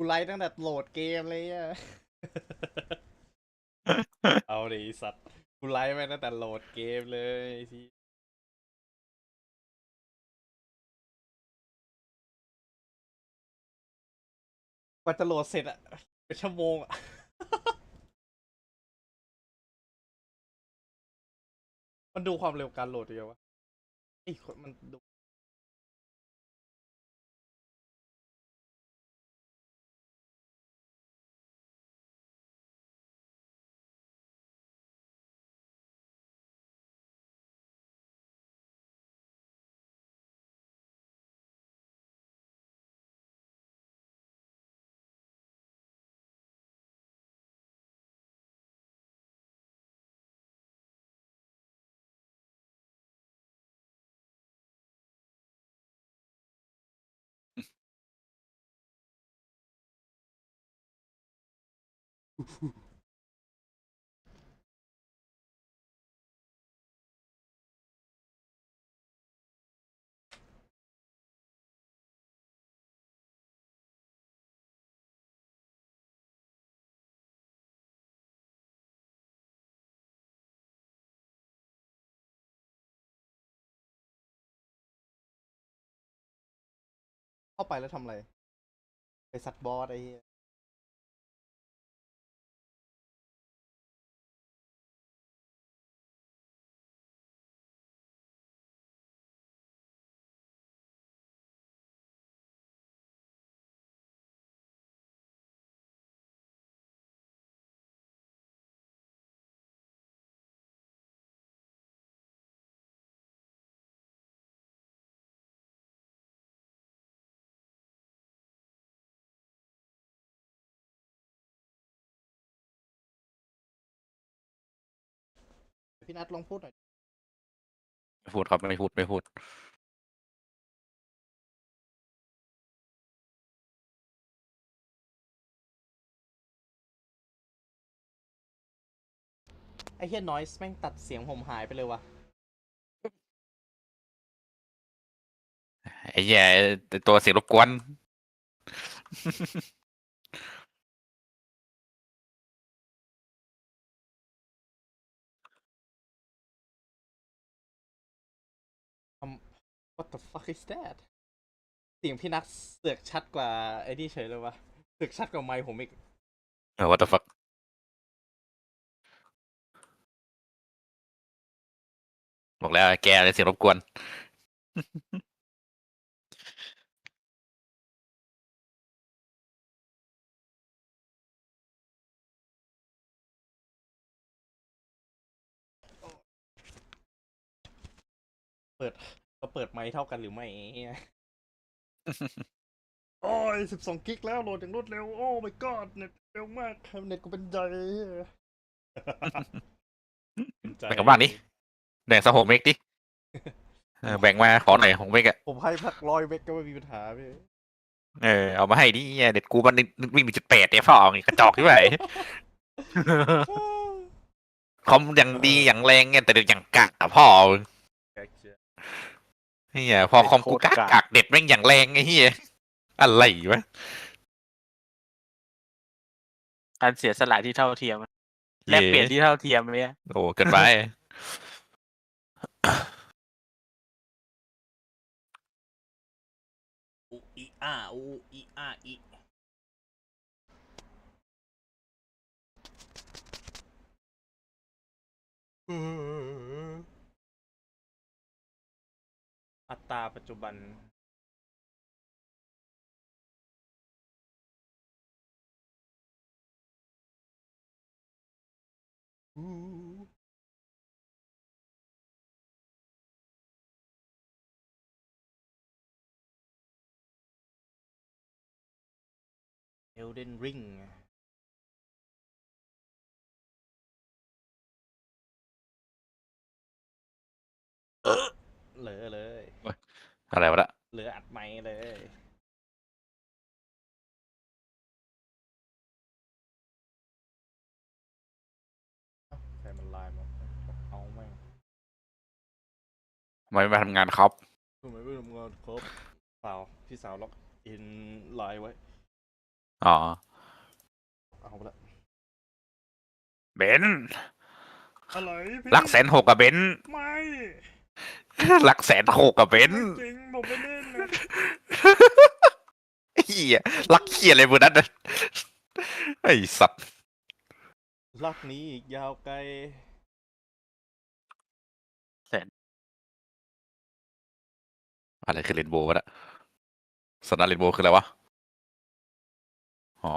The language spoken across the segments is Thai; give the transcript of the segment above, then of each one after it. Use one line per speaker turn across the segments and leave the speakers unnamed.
กูไลฟ์ตั้งแต่โหลดเกมเลยอะเอาดิไอ้สัตว์กูไลฟ์ไปตั้งแต่โหลดเกมเลยไอ้ที่กว่าจะโหลดเสร็จอะเป็นชั่วโมงอะมันดูความเร็วการโหลดเดียววะไอ้คนมันดู เข้าไปแล้วทำอะไร ไปซัดบอสไอ้เหี้ย พี่นัทลองพูดหน่อย
ไม่พูดครับไม่พูดไม่พูด
ไอ้เฮียนอยส์แม่งตัดเสียงผมหายไปเลยวะ
ไอ้แย่ตัวเสียงรบกวน
What the fuck is that เสียงพี่นัทเสือกชัดกว่าไอ้นี่เฉยเลยวะเสือกชัดกว่าไมค์ผมอีก
เออ what the fuck บอกแล้วแกเลยเสียงรบกวน
เปิด เราเปิดไมค์เท่ากันหรือไม่เหี้ยโอ้ยสิบสองกิกแล้วโหลดอย่างรวดเร็ว โอ้ my god เน็ตเร็วมากเน็ตกูเป็นใจเหี้ยเป็นใจ
แบ่งกันบ้างดิแบ่งสักหกเมกดิเออแบ่งมาขอหน่อยหกเมกอะ
ผมให้พักร้อยเมกก็ไม่มีปัญหาพี่
เออเอามาให้ดิเหี้ยเด็ดกูมันวิ่งมีจุดแปดเนี่ยพ่อเอาอีกกระจอกที่ไหนคอมอย่างดีอย่างแรงเนี่ยแต่เด็ดอย่างกากอะพ่อเฮียพอคอมกูกากกากเด็ดแม่งอย่างแรงไอ้เฮียอะไรวะ
การเสียสละที่เท่าเทียมแลกเปลี่ยนที่เท่าเทียมเนี่ย
โอ้เกินไป
อูอีอาอูอีอาอีอั ตาปัจจุบันเอลเดนริงเออ หลือเลย
อะไรวะละ
เหลืออัดไม้เลย ใครมันไลน์มาเอาแม่ง
ทำไมไม่มาทำงานครับ
ทำไมไม่ทำงานครบเปล่าพี่สาวล็อกอินไลน์ไว้
อ๋อ
เอาละ
เบนซ์
อะไร
รักแสนหกกับเบนซ์
ไม่
รักแสนหกกับเบนซ์
จริงผมไม่เล่นนะ
เฮียรักเฮียอะไรบนนั้นน่ะไอ้สัตว์
รักนี้อีกยาวไกล
อะไรคือเรนโบว์วะน่ะสัญญาณเรนโบว์คืออะไรวะ อ๋อ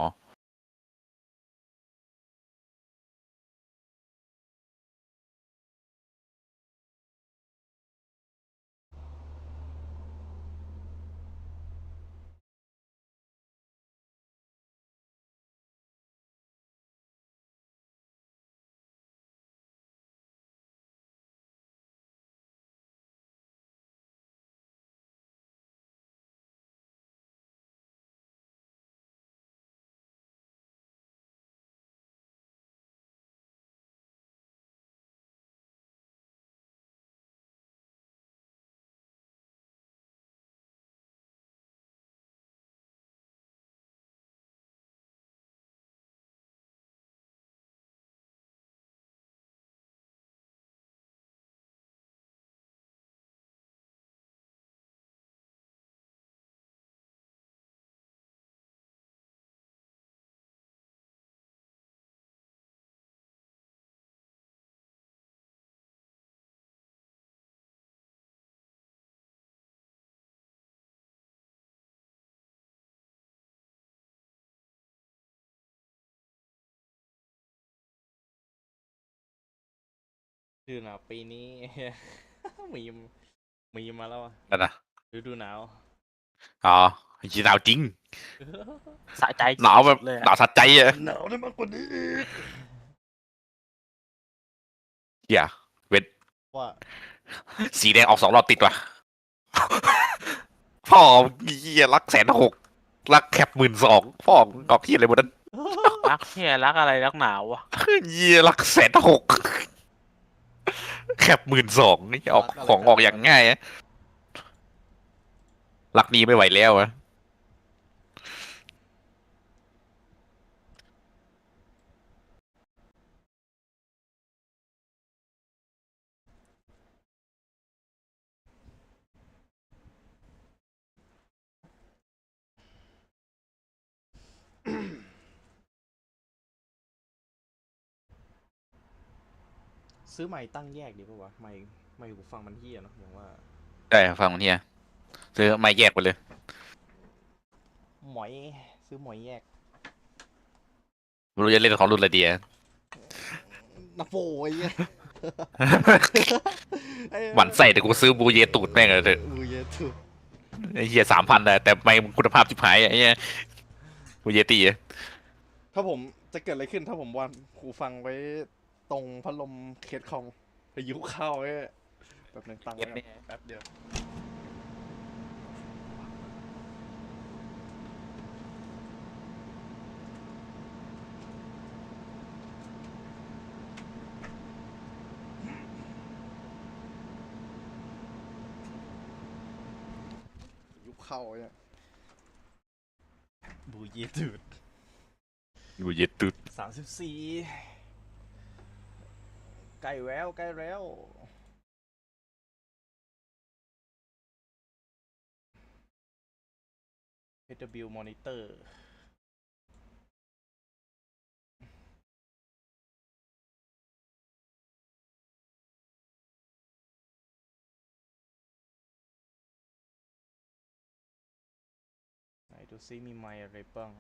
คือหนาวปีนี้ มีมมีมมาแล้วอะ
นั่นนะ
ฤดูหนาว
อ๋อยีหนาวจริง
สะใจ
หนาวแบบ
เลยอะ
หนาวสัดใจอะ
หนาวได้มากกว่านี้อีก
เฮียเวน
ว่า
สีแดงออกสองรอบติดว่ะ พ่อเฮียรักแสนหกรักแคปหมื่นสองพ่อมึงออกเฮียอะไรบนนั้น
รักเฮียรักอะไรรักหนาววะ
เฮียรักแสนหก แคบหมื่นสองนี่ออกของออกอย่างง่ายอะรักนี้ไม่ไหวแล้วอะ
ซื้อใหม่ตั้งแยกดีป่าวะใหม่ใหม่หูฟังมันเฮียเนอะอย่างว่า
ได้ฟังมันเฮียซื้อไม่แยกไปเลย
หมอยซื้อหมอยแยก
ไม่รู้จะเล่นของรุ่นอะไรดีอะ
นักโฟไอ้เหี้ยไอ้
หมันใส่แต่กูซื้อบูเยตูดแม่งเลยเถอะ
บูเยตู
ไอ้เฮียสามพันเลยแต่ไม่คุณภาพจิบหายอะไอ้เฮียบูเยตีอะ
ถ้าผมจะเกิดอะไรขึ้นถ้าผมวางหูฟังไว้ ตรงพัดลมเคสคองพายุเข้าไอ้แบบหนึงตั้งไว้ก่อนแป๊บเดียว พายุเข้าไอ้บูเยตูด
บูเยตูด
สามสิบสี่ ใกล้แล้วใกล้แล้วเ HW Monitor ไหนดูซิมีไมค์อะไรบ้าง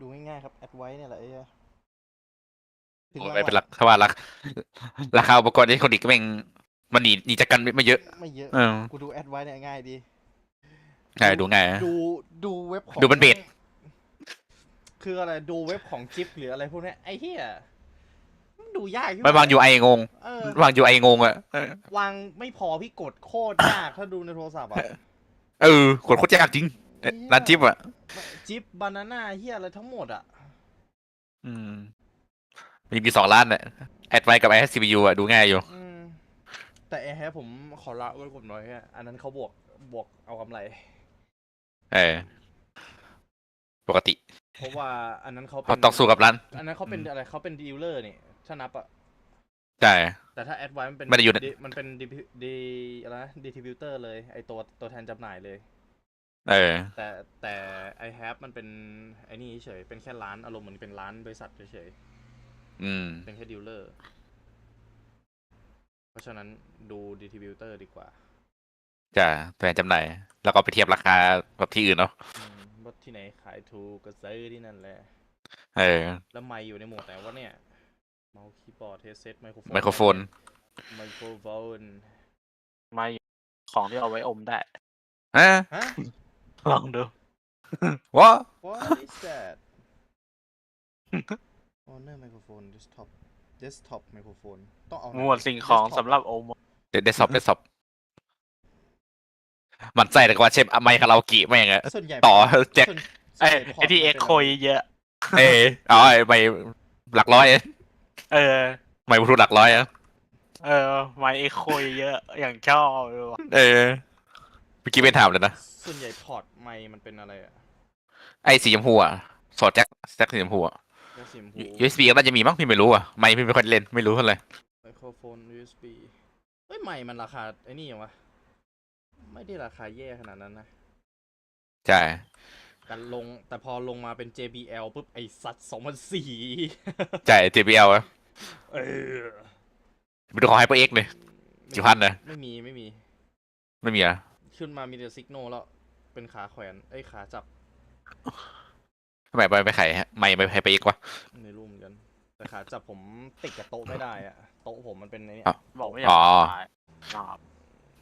ดูง่ายๆครับแอดไว้เนี่ยแหละไอ้เหี้ยถึง
โอ้ย
ห
ไม่
งๆ
เป็นไรถ้าว่าราคาราคาอุปกรณ์อิเล็กทรอนิกส์ก็แม่งมันหนีหนีจากกันไม่ไม่เยอะ
ไม่เยอะ
เออ
กูดูแอดไว้เนี่ยง่ายดี
ใช่ดูง่ายอะ
ดูดูเว็บของ
ดูมันเบส
คืออะไรดูเว็บของจิ๊บหรืออะไรพวกเนี้ยไอ้เหี้ยมันดูยากที่
ไม่วางอยู่ไองง
เออ
วางอยู่ไองงอะเออ
วางไม่พอพี่กดโคตรยากถ้าดูในโทรศัพท์อะ
เออกดโคตรยากจริงร้านจิ๊บอะ
จิ๊บบานาน่าเหี้ยอะไรทั้งหมดอะ
อืม มีมีสองร้านอะแอดไวกับไอซีพียูอะดูง่ายอยู่
อืม แต่แอร์แฮผมขอละไว้ผมหน่อยฮะอันนั้นเขาบวกบวกเอากำไร
เออ ปกติ
เพราะว่าอันนั้นเขาเป็
เขา
น
ต้องสู้กับร้าน
อันนั้นเขาเป็น
อืม
อะไรเขาเป็นดีลเลอร์นี่ถ้านับอะ
ใช่
แต่ถ้าแอดไวมันเป็น
ไม่ได้อยู่ใน
ดิมันเป็นดีดีอะไรนะดิทิบิวเตอร์เลย ไอตัวตัวแทนจำหน่ายเลย
เออ
แต่แต่ไอแฮปมันเป็นไอนี่เฉย เป็นแค่ร้านอารมณ์เหมือนเป็นร้านบริษัทเฉย
อืม
ๆเป็นแค่ดีลเลอร์ เพราะฉะนั้นดูดิทิบิวเตอร์ดีกว่า
จะแทนจำหน่ายแล้วก็ไปเทียบราคากับที่อื่นเนาะ
อืมว่าที่ไหนขายถูกก็ซื้อที่นั่นแหละ
เออ
แล้วไมค์อยู่ในหมวดแต่ว่าเนี่ย เมาส์คีย์บอร์ดเฮดเซตไมโครโฟน
ไมโครโฟน
ไมโครโฟน
มาของที่เอาไว้อมได้
ฮะ
ฮะ
ลองดู
วะ
What is that Honor microphone desktop desktop microphone ต้องเอา
หมวดสิ่งของสำหรับอม
เดดเดสซ็อปเดสซ็อปมันใจแต่ว่าเชฟไมค์คาราโอเกะแม่งอะ
ส่วนใหญ่
ต่อแจ็ค
ส่วน
ไอ้
ส่วนใหญ่พ
ไอ้ที่
ร์
เอ็
ต
กโค
มันป็น
เยอะ
เอออ๋อไอ้ไมค์หลักร้อย
ๆเออ
ไมค์บลูทูธหลักร้อยอะ
เออมาเอ็กโคเยอะๆอย่างชอบเลยว่ะ
เออเมื่อกี้เป็นถามเลยนะ
ส่วนใหญ่พอร์ตไมค์มันเป็นอะไรอะ
ไอ้สีชมพูอะสอดแจ็คแจ็คสีชมพูอะ
แค่สีชมพู
USB ก็น่าจะมีมั้งพี่ไม่รู้อะไม่พี่ไม่ค่อยเล่นไม่รู้เท่าไหร่
ไมโครโฟน USB เฮ้ยไมค์มันราคาไอ้นี่ยังวะ ไม่ได้ราคาแย่ขนาดนั้นนะ
ใช่
แต่ลงแต่พอลงมาเป็น JBL ปุ๊บ ไอสัตว์สองพันสี่
ใช่ JBL อะ
เออ
ไปดูของ HyperX เลยกี่พันนะ
ไม่มีไม่มี
ไม่มีอะ
ขึ้นมามีแต่ซิกโนแล้ว เป็นขาแขวนเอ้ยขาจับ
ทำไมไปไปขายฮะไม่ไป HyperX วะ
ในรูปเหมือนกัน แต่ขาจับผมติดกับโต๊ะไม่ได้อะโต๊ะผมมันเป็นไอ้นี่
อ้าว
บอกไม่อยาก
อ๋อ
ขายนะครับ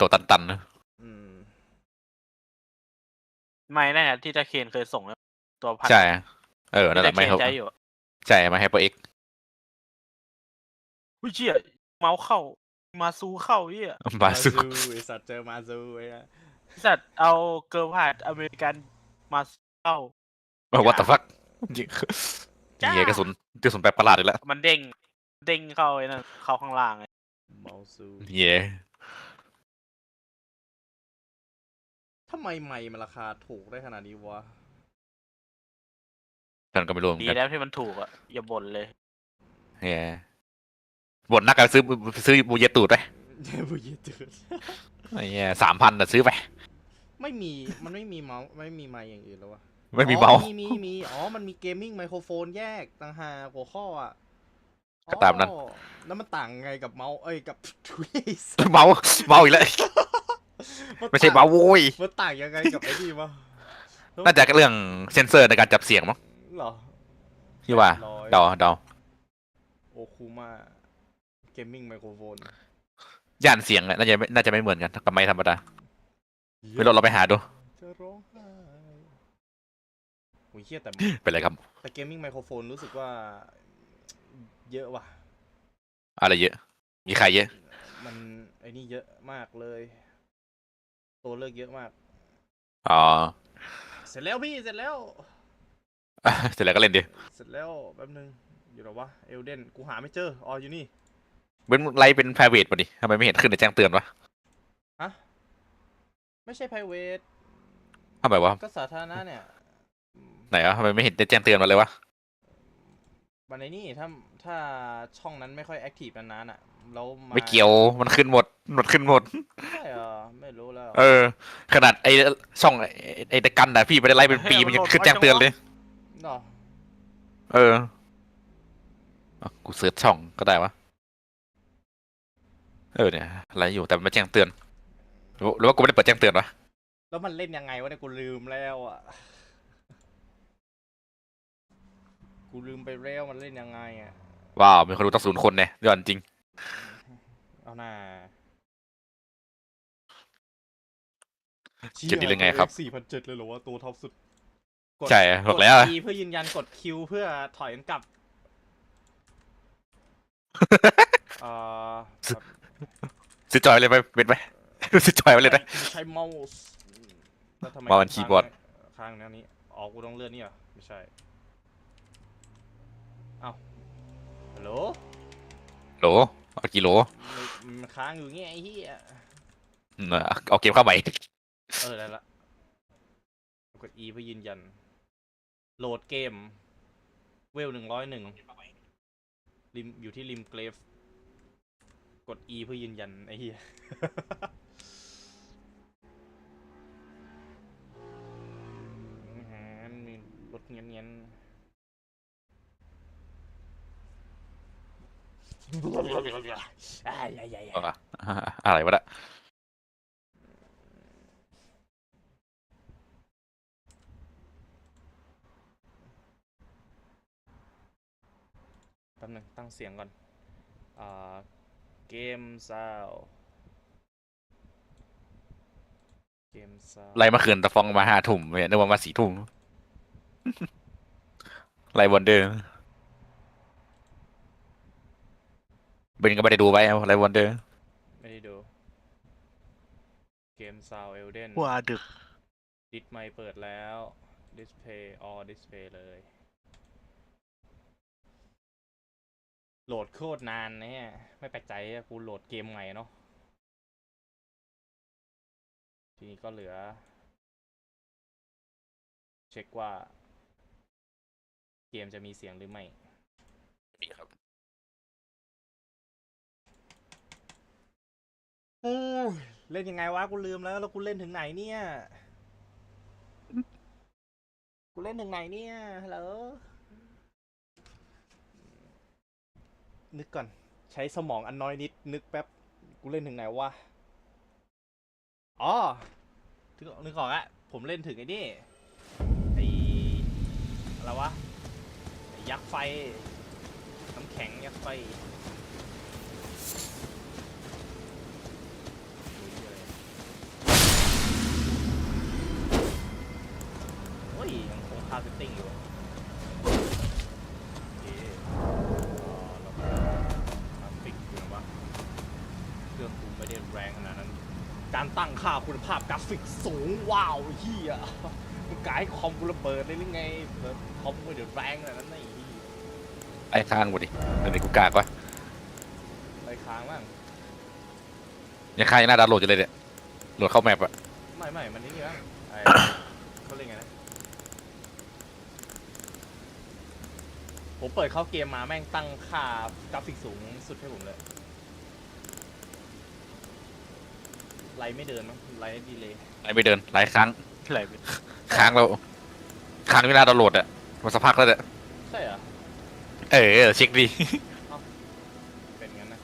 ตัวตันๆนะ
อืม
ไม่แน่ที่ตะเคนเคยส่งแล้วตัวพัน
ใช่เออนั่นแห
ที่
ละ
ตะ
ไม่
เคน
เขา
ใช้อยู่
ใช่มา HyperX
อุ้ยเชี่ยเมาส์เข้ามาซูเข้าเหี้ย
มาสุ
ไอสัตว์เจอมาซูไอ้อะ
สัตว์เอาเกิร์ลพาดอเมริกันมาซูเข้า
วัตถุฟัก
จ้า
เหี้ยกระสุนกระสุนแปลกประหลาดอีกแล้ว
มันเด้งเด้งเข้าไอ้นั่นเข้าข้างล่างไง
เมาซู
เหี้ย
ทำไมไมค์มันราคาถูกได้ขนาดนี้วะ
ฉันก็ไม่รู้เหมือ
ดี
นกัน
แล้วที่มันถูกอะ อย่าบ่นเลย
เหี้ยบ่นนักการซื้อซื้อบูเยตูดไป
บุยจืด
ไอ้เหี้ยสามพันน่ะซื้อไป
ไม่มีมันไม่มีเมาส์ไม่มีไมค์อย่างอื่นแล้ววะ
ไม่มี
อ๋อ
เมาส์
มีมีมีอ๋อมันมีเกมมิ่งไมโครโฟนแยกต่างหากหัวข้ออะ
ก็ตามนั้น
อ๋อแล้วมันต่างไงกับเมาส์เอ้ยกับ ทุย
เมาส์เมาส์อีกแล้วไม่ใช่เมาส์โว้ย
มันต่างยังไงกับไอ้นี่วะ
น่าจะเรื่องเซนเซอร์ในการจับเสียงมั้ง
เหรอ
พี่ว่า
ร้อย
เดาเดา
โอคูมาเกมมิ่งไมโครโฟน
ย่านเสียงอะน่าจะไม่น่าจะไม่เหมือนกันกับไม้ธรรมดา ไม่รู้เราไปหาดู
จะร้องไห้โอ้ยเฮียแต่
เป็นไรครับ
แต่เกมมิ่งไมโครโฟนรู้สึกว่า เยอะว่ะ
อะไรเยอะ มีใครเยอะ
มันไอ้นี่เยอะมากเลย ตัวเลือกเยอะมาก
อ๋อ
เสร็จแล้วพี่เสร็จแล้ว
เสร็จแล้วก็เล่นดิ
เสร็จแล้วแป๊บนึง อยู่หรอวะ เอลเดน กูหาไม่เจอ อ๋ออยู่นี่
เว้นไลฟ์เป็น private ป่ะดิทำไมไม่เห็นขึ้นในแจ้งเตือนวะ
ฮะ ไม่ใช่ private
ทำไมวะ
ก็สาธารณะเนี่ยอืม
ไหนวะทำไมไม่เห็นแจ้งเตือนมาเลยวะ
วันในนี่ถ้าถ้าช่องนั้นไม่ค่อยแอคทีฟนานๆอะแล้วา
ไม่เกี่ยว มันขึ้นหมดมันขึ้นหมด
ใช่เหรอไม่รู้แล้ว
เออ ขนาดไอ้ช่องไอ้ไอ้ตะกันนะพี่ไม่ได้ไลฟ์เป็นปีมันยังขึ้นแจ้งเตือนเลย
เนาะ
เอออะกูเสิร์ชช่องก็ได้วะ เออเนี่ยไลฟ์อยู่แต่มันไม่แจ้งเตือน หรือหรือว่ากูไม่ได้เปิดแจ้งเตือนวะ
แล้วมันเล่นยังไงวะเนี่ยกูลืมแล้วอะ กูลืมไปแล้วมันเล่นยังไงอะ
ว้าวมีคนดูตั้งศูนย์คนเนี่ยยอดจริง
เอาหน่า
เก็บดีเลยไงครับ
สี่พันเจ็ดเลยเหรอวะตัวท็อปสุดกด
ใช่บอกแล้ว
กด E เพื่อยืนยันกด Q เพื่อถอยกลับเอ่อแบบ
ซื้อจอยเลยไปเป็นไป ซื้อจอยมาเลยนะ
ใช้เมาส์แล้วทำไม
เมาส์มันคีย์บอร์ด
ข้างนี้นี้อ๋อกูต้องเลื่อนนี่เหรอไม่ใช่เอ้าฮัลโหล
โหลเอากิโล
มันมันค้างอยู่เงี้ยไอ้เหี้ย
อืมเอาเกมเข้าไป
เออได้ละกด E เพื่อยืนยัน โหลดเกม เวลหนึ่งร้อยหนึ่งริมอยู่ที่ริมเกรฟ กด E เพื่อยืนยันไอ้เหี้ย อื้อหือมีรถเงี้ยเงี้ยนอ่าอย่าอย่าอะ
อะไรวะเนี่ย
แป๊บนึงตั้งเสียงก่อนอ่าเกมซาวเกมซาว
ไล่มาคืนตะฟองมาห้าทุ่มเนี่ยนึกว่ามาสี่ทุ่ม ไล่วันเดอร์เบนก็ไม่ได้ดูไปเอาไล่วันเดอร์
ไม่ได้ดู เกมซาวเอลเดน
ว่าดึก
ดิสไม่เปิดแล้ว ดิสเพย์ออดิสเพย์เลย โหลดโคตรนานนะเนี่ยไม่แปลกใจอะกูโหลดเกมใหม่เนาะทีนี้ก็เหลือ เช็คว่า เกมจะมีเสียงหรือไม่
ครับ
โอ้ยเล่นยังไงวะกูลืมแล้ว แล้วกูเล่นถึงไหนเนี่ย กูเล่นถึงไหนเนี่ยฮัลโหลนึกก่อน ใช้สมองอันน้อยนิด นึกแป๊บ กูเล่นถึงไหนวะ อ๋อนึกออกนึกออกอะผมเล่นถึงไอ้นี่ไอ้อะไรวะไอ้ ยักษ์ไฟ น้ำแข็งยักษ์ไฟโอ้ยยังคงคาเซตติ้งอยู่เคอ่าแล้วก็กราฟิกอยู่นะวะเครื่องกูไม่ได้แรงขนาดนั้นการตั้งค่าคุณภาพกราฟิกสูง ว้าวเฮีย มันกลายคอมกูระเบิดเลยหรือไงแบบคอมกูเดี๋ยวแรงขนาดนั้นไอ้เหี้ย
ไอ้ข้างกูดิเดี๋ยวนี้กูกากวะ
ไปค้างบ้าง
ยังข้างยังน่าดาวน์โหลดอยู่เลยเนี่ยโหลดเข้าแมปอะ
ไม่ไม่มันนี่นี่บ้างไอ้เขาเรียกไงนะผมเปิดเข้าเกมมาแม่งตั้งค่ากราฟิกสูงสุดให้ผมเลยไลน์ไม่เดินมั้งไลน์ดีเลย
ไอ้ไม่เดินหลายครั้ง
อะไรไม่
ค้างแล้วค้างเวลาดาวน์โหลดอะมาสักพักแล้วเนี่ย
ใช่เหรอ
เออเช็คดี
เป็นงั้นนะ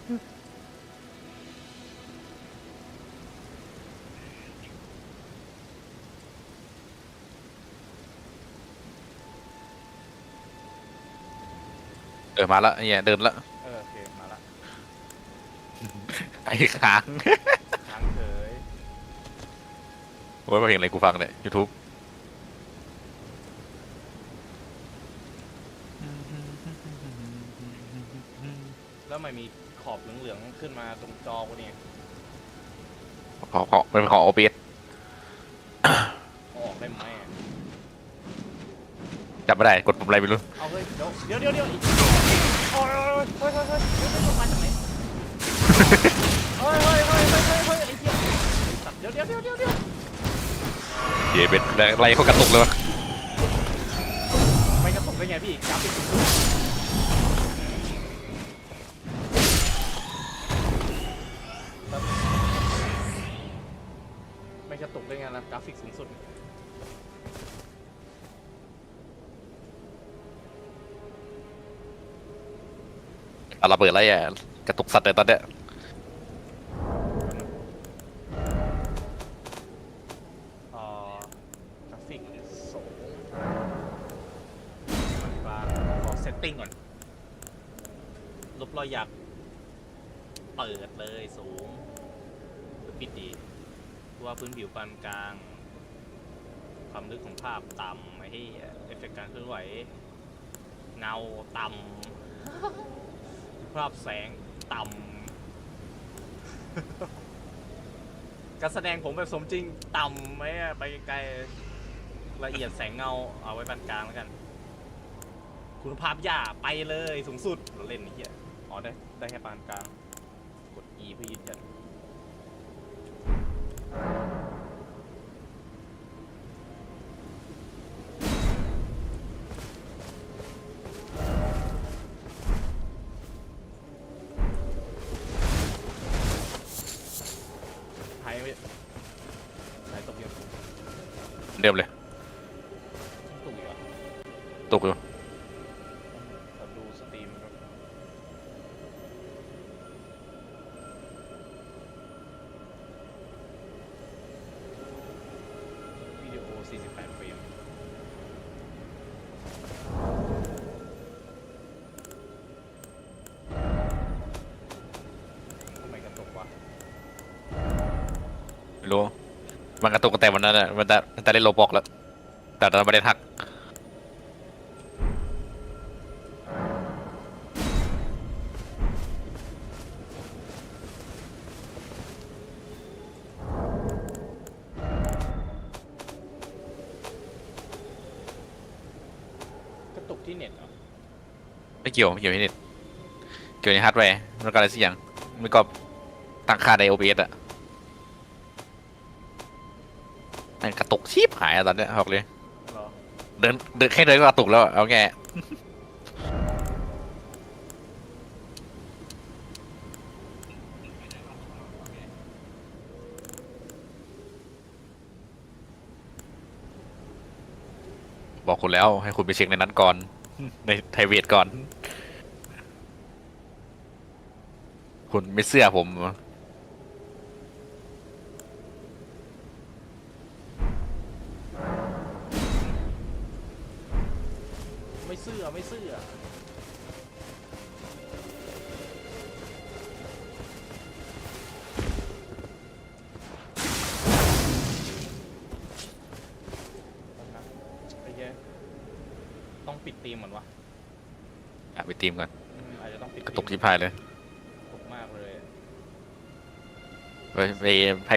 เออมาแล้วเนี่ยเดินแล้ว
เออโอเคมาละ
ไอ้ค้าง โอ้ยมาเพลงอะไรกูฟังเนี่ยยูทูบ
แล้วมันมีขอบเหลืองๆขึ้นมาตรงจอกูเนี่ย
ขอขอมันเป็นของโอเปส
เอาออกได้ไหมอะ
จำไม่ได้กดปุ่มอะไรไม่รู้
เอาเฮ้ยเดี๋ยวเดี๋ยวเดี๋ยวเดี๋ยวอีกโอ้ยเฮ้ยเฮ้ยเฮ้ยเฮ้ยเฮ้ยเฮ้ยมาจากไหนเฮ้ยเฮ้ยเฮ้ยเฮ้ยเฮ้ยเฮ้ยไอ้เหี้ย เย่เป็
นอะไรเขากระตุกเลยวะ
ไม่กระตุกได้ไงพี่กราฟิกสูงสุดไม่กระตุกได้ไงล่ะกราฟิกสูงสุด
เอาระเบิดอะไรอะกระตุกสัตว์เลยตอนเนี้ย
อยหยักเปิดเลยสูงหรือปิดดีตัวพื้นผิวปานกลาง ความลึกของภาพต่ำไอ้ที่เอฟเฟกต์การเคลื่อนไหวเงาต่ำภาพแสงต่ำการแสดงผมแบบสมจริงต่ำไหมอะไปไกลละเอียดแสงเงาเอาไว้ปานกลางแล้วกัน คุณภาพย่าไปเลยสูงสุดเราเล่นนี่เหี้ย อ๋อได้ได้แค่ปานกลาง E เพื่อยืนยันหายไปหายตกยัง
เดิมเลย
ตกอยู่อะ
ตกอยู่
มั
นกระตุกแต่วันนั้นอะมันจะมันจะเล่นโลบอกแล้ว แต่เราไม่ได้ทัก
กระตุกที่เน็ตเหรอ
ไม่เกี่ยวไม่เกี่ยวที่เน็ตเกี่ยวในฮาร์ดแวร์มันก็อะไรสักอย่างมันก็ตั้งค่าใน OBS อะ หายอะตอนเนี้ยบอกเลย
เหรอ
เดินเดินแค่เดินก็กระตุกแล้วอะเอาแง่บอกคุณแล้วให้คุณไปเช็คในนั้นก่อน ในไทเวทก่อน คุณไม่เสื้อผม
ไม่
ทีมก่อน
อืมอาจจะต้องปิด
กระตุก
ธี
ชิ
ม
บหายเลย
กระตุกมากเลย
ไปไป